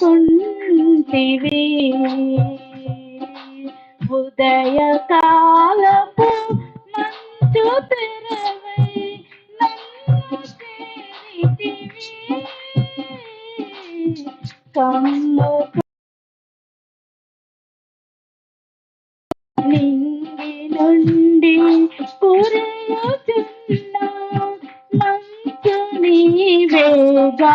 చేరితివి ఉదయ కాలపు మంచు తెరవై నన్ను కమ్ము నీవేగా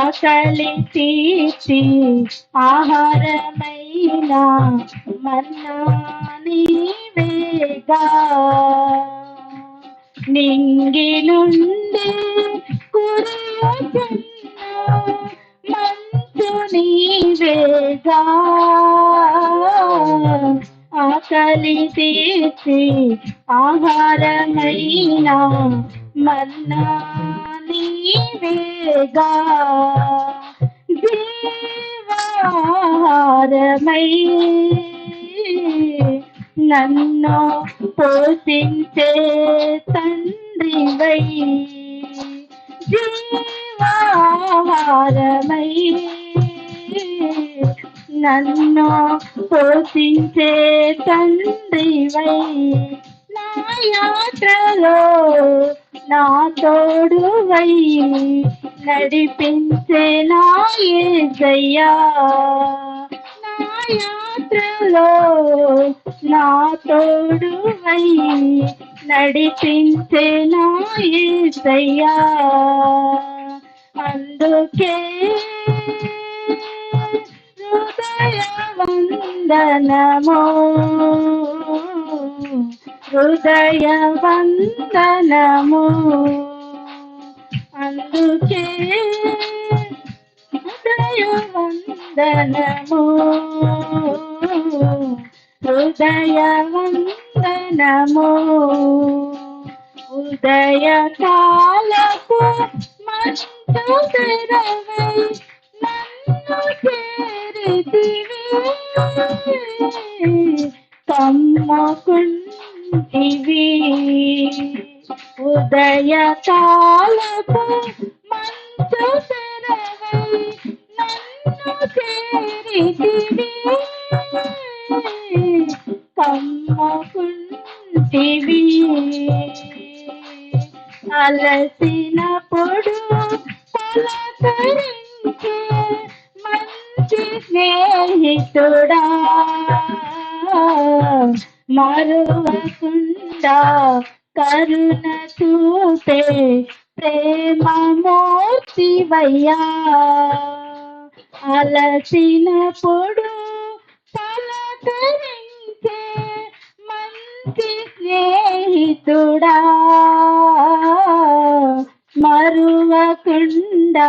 ఆకలి తీర్చి ఆహారమైన మన్నా నీవేగా. నింగి కురియుచున్న మంచు నీవేగా. ఆకలి తీర్చి జీవాహారమై నన్ను పోషించే తండ్రివై. జీవాహారమై నన్ను పోషించే తండ్రివై. నా యాత్రలో నా తోడువై నడిపించే నా ఏసయ్యా. నా యాత్రలో నా తోడువై నడిపించే అందుకే హృదయ వందనమో హృదయ వందనమో అందుకే హృదయ వందనము ఉదయ కాలపు మంచు తెరవై నన్ను చేరితివి. కమ్మకుంటివి దయ కాలపు మంచు తెరవై నన్ను చేరితివి కమ్మకుంటివి అలసినప్పుడు పలకరించే మంచి స్నేహితుడా. మరువకుండా కరుణ చూపే ప్రేమ మూర్తివయ్యా అలసినప్పుడు పలకరించే మంచి స్నేహితుడా. మరువకుండా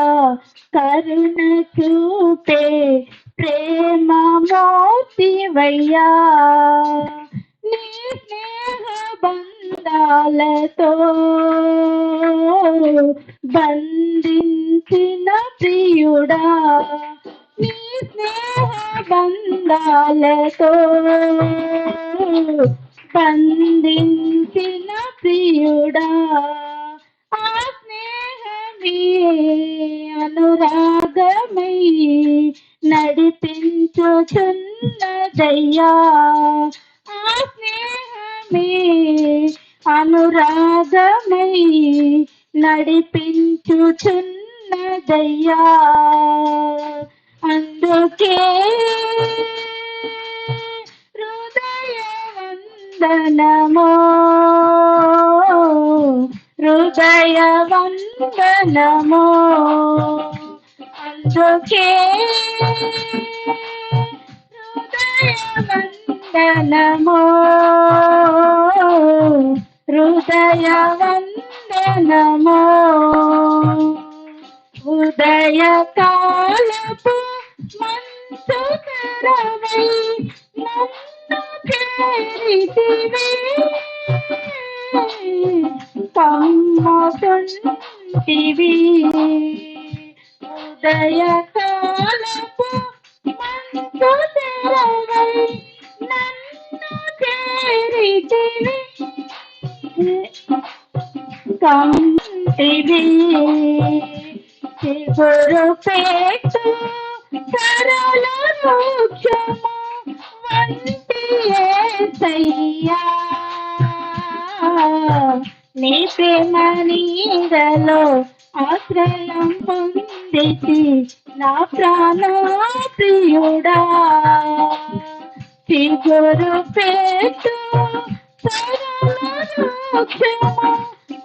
కరుణ చూపే ప్రేమ మోతివయ్యా నీ బంధాలతో బంధించిన ప్రియుడా నీ స్నేహ బంధాలతో బంధించిన ప్రియుడా ఆ స్నేహమే అనురాగమై నడిపించుచున్నదయ్యా మీ అనురాగమై అనురాగమై నడిపించుచున్నదయ్యా అందుకే హృదయ వందనమో హృదయ వందనమో అందుకే హృదయ వందనమో ఉదయ వందనమో ఉదయ కాలపు మంచు తెరవై నన్ను చేరితివి. ఉదయ కాలపు మంచు తెరవై నన్ను చేరితివి. కంటివి చిగురు పెట్టు సరళ మోక్షము వంటి ఏసయ్యా నీ ప్రేమ నీడలో ఆశ్రయం పొందితి నా ప్రాణ ప్రియుడా చిగురు పెట్టు సరళక్షము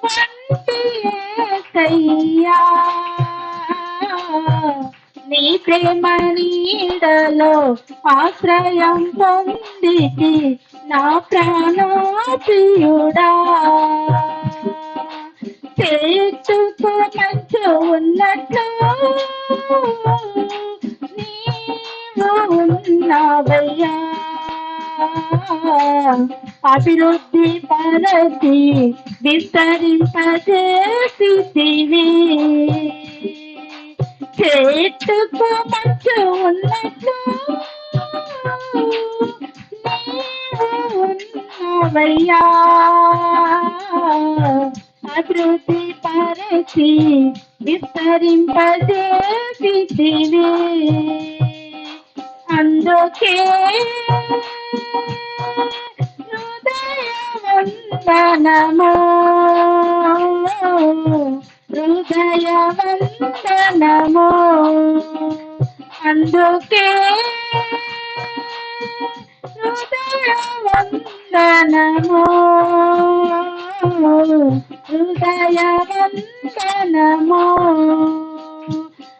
వంటి ఏసయ్యా నీ ప్రేమ నీడలో ఆశ్రయం పొందితి నా ప్రాణ ప్రియుడా చేర్చుకు మంచు ఉన్నట్లు నీవు ఉన్నావయ్యా. అభివృద్ధి పరచి విస్తరింపజేసివి చేతుకు మంచు ఉన్నట్లు ఉన్నావయ్యా అభివృద్ధి పరచి విస్తరింపజేసివి అందుకే హృదయవందనము హృదయవందనము. అందుకే హృదయవందనము. హృదయవందనము.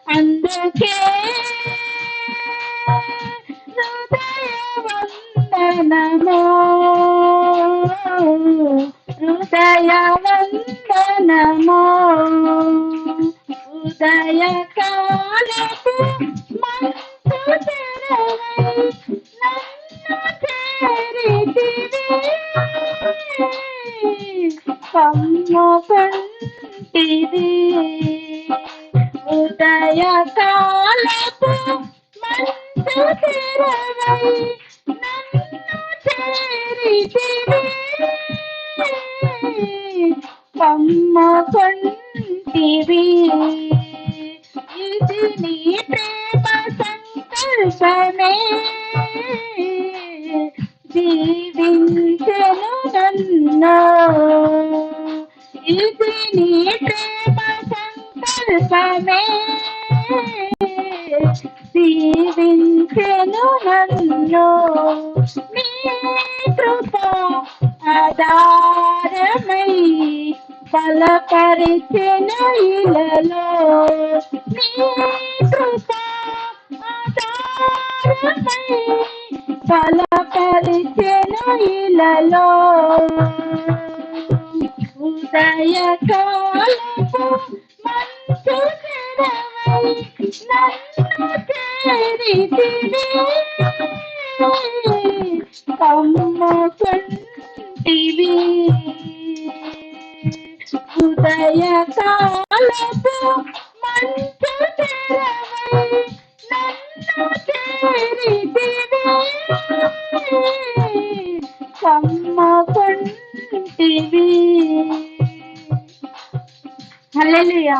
అందుకే హృదయ హృదయవందనము. హృదయవందనము ఉదయ కాలపు మంచు తెరవై నన్ను చేరితివి. కమ్ముకుంటివి ఉదయ కాలపు మంచు తెరవై నన్ను చేరితివి. కమ్ముకుంటివి ఇది నీ ప్రేమ సంకల్పమే. జీవించను నన్నా. ఇది నీ ప్రేమ సంకల్పమే. జీవించెను నన్ను. నీ కృప ఆధారమై బలపరిచెను ఇలలో నీ ఇలలో ఉదయ కాలపు మంచు నన్ను ఉదయ కాలపు మంచు తెరవై నన్ను చేరితివి కమ్ముకుంటివి హల్లెలూయా.